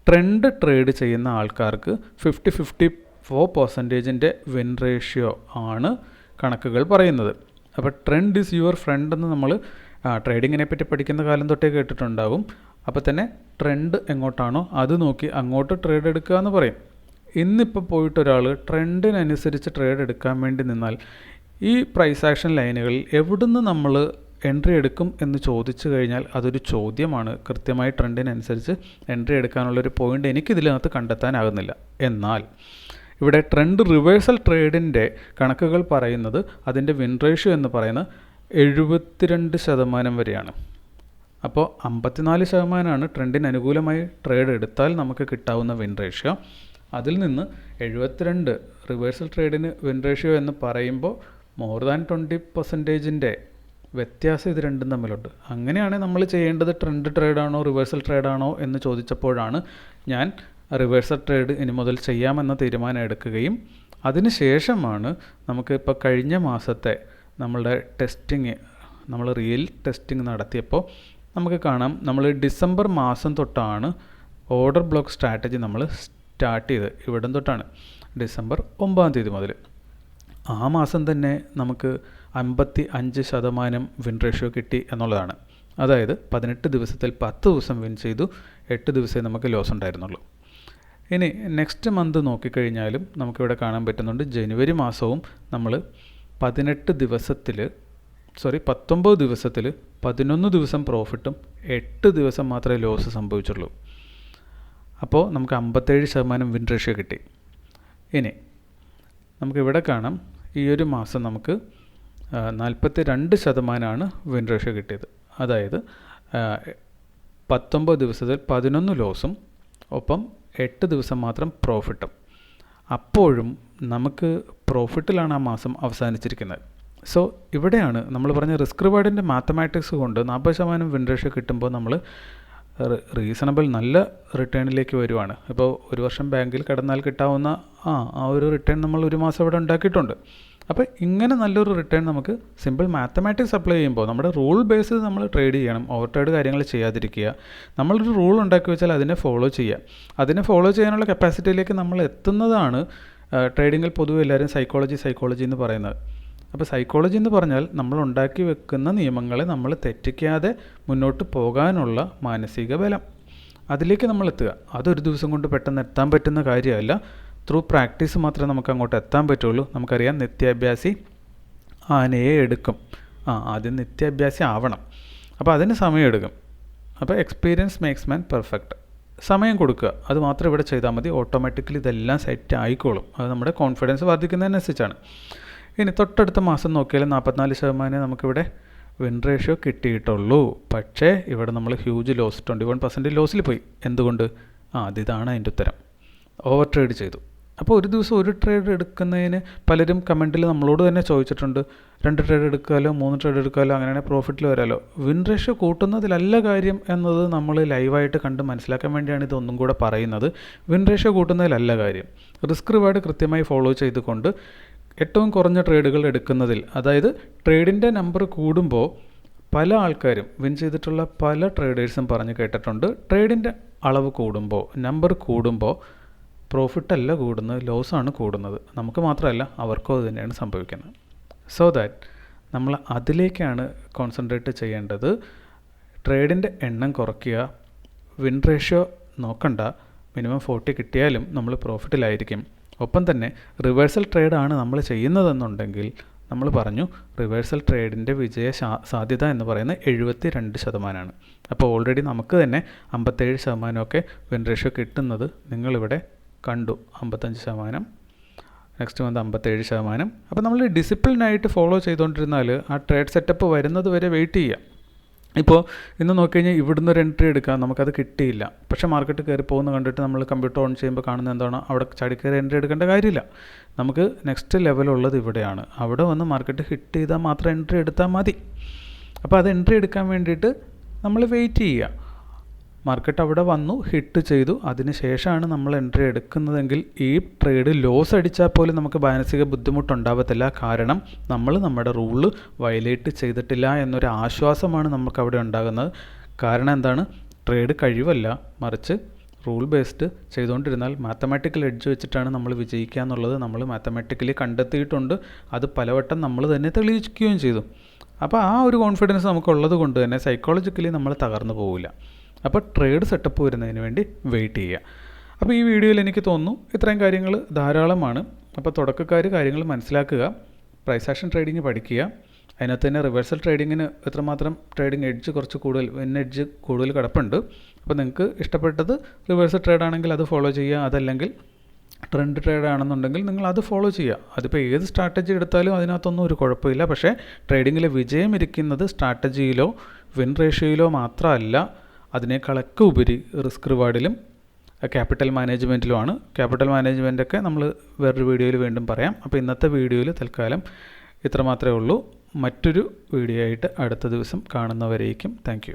ട്രെൻഡ് ട്രേഡ് ചെയ്യുന്ന ആൾക്കാർക്ക് ഫിഫ്റ്റി ഫിഫ്റ്റി ഫോർ പെർസെൻറ്റേജിൻ്റെ വിൻ റേഷ്യോ ആണ് കണക്കുകൾ പറയുന്നത് അപ്പോൾ ട്രെൻഡ് ഈസ് യുവർ ഫ്രണ്ട് എന്ന് നമ്മൾ ട്രേഡിങ്ങിനെ പറ്റി പഠിക്കുന്ന കാലം തൊട്ടേ കേട്ടിട്ടുണ്ടാവും അപ്പോൾ തന്നെ ട്രെൻഡ് എങ്ങോട്ടാണോ അത് നോക്കി അങ്ങോട്ട് ട്രേഡ് എടുക്കുക എന്ന് പറയും ഇന്നിപ്പോൾ പോയിട്ട് ഒരാൾ ട്രെൻഡിനനുസരിച്ച് ട്രേഡ് എടുക്കാൻ വേണ്ടി നിന്നാൽ ഈ പ്രൈസ് ആക്ഷൻ ലൈനുകളിൽ എവിടുന്ന് നമ്മൾ എൻട്രി എടുക്കും എന്ന് ചോദിച്ചു കഴിഞ്ഞാൽ അതൊരു ചോദ്യമാണ് കൃത്യമായി ട്രെൻഡിനനുസരിച്ച് എൻട്രി എടുക്കാനുള്ളൊരു പോയിൻ്റ് എനിക്കിതിനകത്ത് കണ്ടെത്താനാകുന്നില്ല എന്നാൽ ഇവിടെ ട്രെൻഡ് റിവേഴ്സൽ ട്രേഡിൻ്റെ കണക്കുകൾ പറയുന്നത് അതിൻ്റെ വിൻ റേഷ്യോ എന്ന് പറയുന്ന എഴുപത്തിരണ്ട് ശതമാനം വരെയാണ് അപ്പോൾ അമ്പത്തിനാല് ശതമാനമാണ് ട്രെൻഡിന് അനുകൂലമായി ട്രേഡ് എടുത്താൽ നമുക്ക് കിട്ടാവുന്ന വിൻ റേഷ്യോ അതിൽ നിന്ന് എഴുപത്തിരണ്ട് റിവേഴ്സൽ ട്രേഡിന് വിൻ റേഷ്യോ എന്ന് പറയുമ്പോൾ മോർ ദാൻ ട്വൻറ്റി പെർസെൻറ്റേജിൻ്റെ വ്യത്യാസം ഇത് രണ്ടും തമ്മിലുണ്ട് അങ്ങനെയാണ് നമ്മൾ ചെയ്യേണ്ടത് ട്രെൻഡ് ട്രേഡാണോ റിവേഴ്സൽ ട്രേഡാണോ എന്ന് ചോദിച്ചപ്പോഴാണ് ഞാൻ റിവേഴ്സൽ ട്രേഡ് ഇനി മുതൽ ചെയ്യാമെന്ന തീരുമാനം എടുക്കുകയും അതിനുശേഷമാണ് നമുക്ക് ഇപ്പോൾ കഴിഞ്ഞ മാസത്തെ നമ്മളുടെ ടെസ്റ്റിങ് നമ്മൾ റിയൽ ടെസ്റ്റിംഗ് നടത്തിയപ്പോൾ നമുക്ക് കാണാം നമ്മൾ ഡിസംബർ മാസം തൊട്ടാണ് ഓർഡർ ബ്ലോക്ക് സ്ട്രാറ്റജി നമ്മൾ സ്റ്റാർട്ട് ചെയ്ത് ഇവിടം തൊട്ടാണ് ഡിസംബർ ഒമ്പതാം തീയതി മുതൽ ആ മാസം തന്നെ നമുക്ക് അമ്പത്തി അഞ്ച് ശതമാനം വിൻ റേഷ്യോ കിട്ടി എന്നുള്ളതാണ് അതായത് പതിനെട്ട് ദിവസത്തിൽ പത്ത് ദിവസം വിൻ ചെയ്തു എട്ട് ദിവസമേ നമുക്ക് ലോസ് ഉണ്ടായിരുന്നുള്ളൂ ഇനി നെക്സ്റ്റ് മന്ത് നോക്കിക്കഴിഞ്ഞാലും നമുക്കിവിടെ കാണാൻ പറ്റുന്നുണ്ട് ജനുവരി മാസവും നമ്മൾ പതിനെട്ട് ദിവസത്തിൽ സോറി പത്തൊമ്പത് ദിവസത്തിൽ പതിനൊന്ന് ദിവസം പ്രോഫിറ്റും എട്ട് ദിവസം മാത്രമേ ലോസ് സംഭവിച്ചുള്ളൂ അപ്പോൾ നമുക്ക് അമ്പത്തേഴ് ശതമാനം വിൻ റേഷ്യോ കിട്ടി ഇനി നമുക്കിവിടെ കാണാം ഈ ഒരു മാസം നമുക്ക് നാൽപ്പത്തി രണ്ട് ശതമാനമാണ് വിൻ റേഷ്യ കിട്ടിയത് അതായത് പത്തൊമ്പത് ദിവസത്തിൽ പതിനൊന്ന് ലോസും ഒപ്പം എട്ട് ദിവസം മാത്രം പ്രോഫിറ്റും അപ്പോഴും നമുക്ക് പ്രോഫിറ്റിലാണ് ആ മാസം അവസാനിച്ചിരിക്കുന്നത് സോ ഇവിടെയാണ് നമ്മൾ പറഞ്ഞ റിസ്ക് റിവാർഡിൻ്റെ മാത്തമാറ്റിക്സ് കൊണ്ട് നാൽപ്പത് ശതമാനം വിൻ റേഷ്യ കിട്ടുമ്പോൾ നമ്മൾ റീസണബിൾ നല്ല റിട്ടേണിലേക്ക് വരുവാണ് ഇപ്പോൾ ഒരു വർഷം ബാങ്കിൽ കിടന്നാൽ കിട്ടാവുന്ന ആ ആ ഒരു റിട്ടേൺ നമ്മൾ ഒരു മാസം ഇവിടെ ഉണ്ടാക്കിയിട്ടുണ്ട് അപ്പോൾ ഇങ്ങനെ നല്ലൊരു റിട്ടേൺ നമുക്ക് സിമ്പിൾ മാത്തമാറ്റിക്സ് അപ്ലൈ ചെയ്യുമ്പോൾ നമ്മുടെ റൂൾ ബേസിൽ നമ്മൾ ട്രേഡ് ചെയ്യണം ഓവർ ട്രേഡ് കാര്യങ്ങൾ ചെയ്യാതിരിക്കുക നമ്മളൊരു റൂൾ ഉണ്ടാക്കി വെച്ചാൽ അതിനെ ഫോളോ ചെയ്യുക അതിനെ ഫോളോ ചെയ്യാനുള്ള കപ്പാസിറ്റിയിലേക്ക് നമ്മൾ എത്തുന്നതാണ് ട്രേഡിങ്ങിൽ പൊതുവെ എല്ലാവരും സൈക്കോളജി സൈക്കോളജി എന്ന് പറയുന്നത് അപ്പോൾ സൈക്കോളജി എന്ന് പറഞ്ഞാൽ നമ്മൾ ഉണ്ടാക്കി വെക്കുന്ന നിയമങ്ങളെ നമ്മൾ തെറ്റിക്കാതെ മുന്നോട്ട് പോകാനുള്ള മാനസിക ബലം അതിലേക്ക് നമ്മൾ എത്തുക അതൊരു ദിവസം കൊണ്ട് പെട്ടെന്ന് എത്താൻ പറ്റുന്ന കാര്യമല്ല ത്രൂ പ്രാക്ടീസ് മാത്രമേ നമുക്ക് അങ്ങോട്ട് എത്താൻ പറ്റുള്ളൂ നമുക്കറിയാം നിത്യാഭ്യാസി ആനയെ എടുക്കും ആ ആദ്യം നിത്യാഭ്യാസി ആവണം അപ്പോൾ അതിന് സമയമെടുക്കും അപ്പോൾ എക്സ്പീരിയൻസ് മേക്സ് മാൻ പെർഫെക്റ്റ് സമയം കൊടുക്കുക അത് മാത്രം ഇവിടെ ചെയ്താൽ മതി ഓട്ടോമാറ്റിക്കലി ഇതെല്ലാം സെറ്റ് ആയിക്കോളും അത് നമ്മുടെ കോൺഫിഡൻസ് വർദ്ധിക്കുന്നതിനനുസരിച്ചാണ് ഇനി തൊട്ടടുത്ത മാസം നോക്കിയാൽ നാൽപ്പത്തിനാല് ശതമാനമേ നമുക്കിവിടെ വിൻ റേഷ്യോ കിട്ടിയിട്ടുള്ളൂ പക്ഷേ ഇവിടെ നമ്മൾ huge loss twenty one percent ലോസിൽ പോയി എന്തുകൊണ്ട് ആ അതിതാണ് അതിൻ്റെ ഉത്തരം ഓവർ ട്രേഡ് ചെയ്തു അപ്പോൾ ഒരു ദിവസം ഒരു ട്രേഡ് എടുക്കുന്നതിന് പലരും കമൻറ്റിൽ നമ്മളോട് തന്നെ ചോദിച്ചിട്ടുണ്ട് രണ്ട് ട്രേഡ് എടുക്കാമല്ലോ മൂന്ന് ട്രേഡ് എടുക്കാമല്ലോ അങ്ങനെയാണെങ്കിൽ പ്രോഫിറ്റിൽ വരാമല്ലോ വിൻ റേഷ്യോ കൂട്ടുന്നതിലല്ല കാര്യം എന്നത് നമ്മൾ ലൈവായിട്ട് കണ്ട് മനസ്സിലാക്കാൻ വേണ്ടിയാണ് ഇതൊന്നും കൂടെ പറയുന്നത് വിൻ റേഷ്യോ കൂട്ടുന്നതിലല്ല കാര്യം റിസ്ക് റിവാർഡ് കൃത്യമായി ഫോളോ ചെയ്തുകൊണ്ട് ഏറ്റവും കുറഞ്ഞ ട്രേഡുകൾ എടുക്കുന്നതിൽ അതായത് ട്രേഡിൻ്റെ നമ്പർ കൂടുമ്പോൾ പല ആൾക്കാരും വിൻ ചെയ്തിട്ടുള്ള പല ട്രേഡേഴ്സും പറഞ്ഞ് കേട്ടിട്ടുണ്ട് ട്രേഡിൻ്റെ അളവ് കൂടുമ്പോൾ നമ്പർ കൂടുമ്പോൾ പ്രോഫിറ്റ് അല്ല കൂടുന്നത് ലോസാണ് കൂടുന്നത് നമുക്ക് മാത്രമല്ല അവർക്കും അത് തന്നെയാണ് സംഭവിക്കുന്നത് സോ ദാറ്റ് നമ്മൾ അതിലേക്കാണ് കോൺസെൻട്രേറ്റ് ചെയ്യേണ്ടത് ട്രേഡിൻ്റെ എണ്ണം കുറയ്ക്കുക വിൻ റേഷ്യോ നോക്കണ്ട മിനിമം ഫോർട്ടി കിട്ടിയാലും നമ്മൾ പ്രോഫിറ്റിലായിരിക്കും ഒപ്പം തന്നെ റിവേഴ്സൽ ട്രേഡാണ് നമ്മൾ ചെയ്യുന്നതെന്നുണ്ടെങ്കിൽ നമ്മൾ പറഞ്ഞു റിവേഴ്സൽ ട്രേഡിൻ്റെ വിജയ സാധ്യത എന്ന് പറയുന്നത് എഴുപത്തി രണ്ട് ശതമാനമാണ് അപ്പോൾ ഓൾറെഡി നമുക്ക് തന്നെ അമ്പത്തേഴ് ശതമാനമൊക്കെ വെൻ റേഷ്യോ കിട്ടുന്നത് നിങ്ങളിവിടെ കണ്ടു അമ്പത്തഞ്ച് ശതമാനം നെക്സ്റ്റ് മന്ത് അമ്പത്തേഴ് ശതമാനം അപ്പോൾ നമ്മൾ ഡിസിപ്ലിനായിട്ട് ഫോളോ ചെയ്തുകൊണ്ടിരുന്നാൽ ആ ട്രേഡ് സെറ്റപ്പ് വരുന്നത് വരെ വെയിറ്റ് ചെയ്യുക ഇപ്പോൾ ഇന്ന് നോക്കിക്കഴിഞ്ഞാൽ ഇവിടുന്ന് ഒരു എൻട്രി എടുക്കാം നമുക്കത് കിട്ടിയില്ല പക്ഷേ മാർക്കറ്റ് കയറി പോകുന്ന കണ്ടിട്ട് നമ്മൾ കമ്പ്യൂട്ടർ ഓൺ ചെയ്യുമ്പോൾ കാണുന്ന എന്താണ് അവിടെ ചാടി കയറി എൻട്രി എടുക്കേണ്ട കാര്യമില്ല നമുക്ക് നെക്സ്റ്റ് ലെവലുള്ളത് ഇവിടെയാണ് അവിടെ വന്ന് മാർക്കറ്റ് ഹിറ്റ് ചെയ്താൽ മാത്രം എൻട്രി എടുത്താൽ മതി അപ്പോൾ അത് എൻട്രി എടുക്കാൻ വേണ്ടിയിട്ട് നമ്മൾ വെയിറ്റ് ചെയ്യുക മാർക്കറ്റ് അവിടെ വന്നു ഹിറ്റ് ചെയ്തു അതിന് ശേഷമാണ് നമ്മൾ എൻട്രി എടുക്കുന്നതെങ്കിൽ ഈ ട്രേഡ് ലോസ് അടിച്ചാൽ പോലും നമുക്ക് മാനസിക ബുദ്ധിമുട്ടുണ്ടാവത്തില്ല കാരണം നമ്മൾ നമ്മുടെ റൂള് വയലേറ്റ് ചെയ്തിട്ടില്ല എന്നൊരു ആശ്വാസമാണ് നമുക്ക് അവിടെ ഉണ്ടാകുന്നത് കാരണം എന്താണ് ട്രേഡ് കഴിവല്ല മറിച്ച് റൂൾ ബേസ്ഡ് ചെയ്തുകൊണ്ടിരുന്നാൽ മാത്തമാറ്റിക്കൽ എഡ്ജ് വെച്ചിട്ടാണ് നമ്മൾ വിജയിക്കുക എന്നുള്ളത് നമ്മൾ മാത്തമാറ്റിക്കലി കണ്ടെത്തിയിട്ടുണ്ട് അത് പലവട്ടം നമ്മൾ തന്നെ തെളിയിക്കുകയും ചെയ്തു അപ്പോൾ ആ ഒരു കോൺഫിഡൻസ് നമുക്കുള്ളത് കൊണ്ട് തന്നെ സൈക്കോളജിക്കലി നമ്മൾ തകർന്നു പോവില്ല അപ്പോൾ ട്രേഡ് സെറ്റപ്പ് വരുന്നതിന് വേണ്ടി വെയിറ്റ് ചെയ്യുക അപ്പോൾ ഈ വീഡിയോയിൽ എനിക്ക് തോന്നുന്നു ഇത്രയും കാര്യങ്ങൾ ധാരാളമാണ് അപ്പോൾ തുടക്കക്കാർ കാര്യങ്ങൾ മനസ്സിലാക്കുക പ്രൈസ് ആക്ഷൻ ട്രേഡിംഗ് പഠിക്കുക അതിനകത്ത് തന്നെ റിവേഴ്സൽ ട്രേഡിങ്ങിന് എത്രമാത്രം ട്രേഡിംഗ് എഡ്ജ് കുറച്ച് കൂടുതൽ എൻ എഡ്ജ് കൂടുതൽ കിടപ്പുണ്ട് അപ്പോൾ നിങ്ങൾക്ക് ഇഷ്ടപ്പെട്ടത് റിവേഴ്സൽ ട്രേഡ് ആണെങ്കിൽ അത് ഫോളോ ചെയ്യുക അതല്ലെങ്കിൽ ട്രെൻഡ് ട്രേഡ് ആണെന്നുണ്ടെങ്കിൽ നിങ്ങൾ അത് ഫോളോ ചെയ്യുക അതിപ്പോൾ ഏത് സ്ട്രാറ്റജി എടുത്താലും അതിനകത്തൊന്നും ഒരു കുഴപ്പമില്ല പക്ഷേ ട്രേഡിങ്ങിലെ വിജയം ഇരിക്കുന്നത് സ്ട്രാറ്റജിയിലോ വിൻ റേഷ്യോയിലോ മാത്രമല്ല അതിനേക്കാളൊക്കെ ഉപരി റിസ്ക് റിവാർഡിലും ക്യാപിറ്റൽ മാനേജ്മെൻറ്റിലുമാണ് ക്യാപിറ്റൽ മാനേജ്മെൻറ്റൊക്കെ നമ്മൾ വേറൊരു വീഡിയോയിൽ വീണ്ടും പറയാം അപ്പോൾ ഇന്നത്തെ വീഡിയോയിൽ തൽക്കാലം ഇത്ര മാത്രമേ ഉള്ളൂ മറ്റൊരു വീഡിയോ ആയിട്ട് അടുത്ത ദിവസം കാണുന്നവരേക്കും താങ്ക്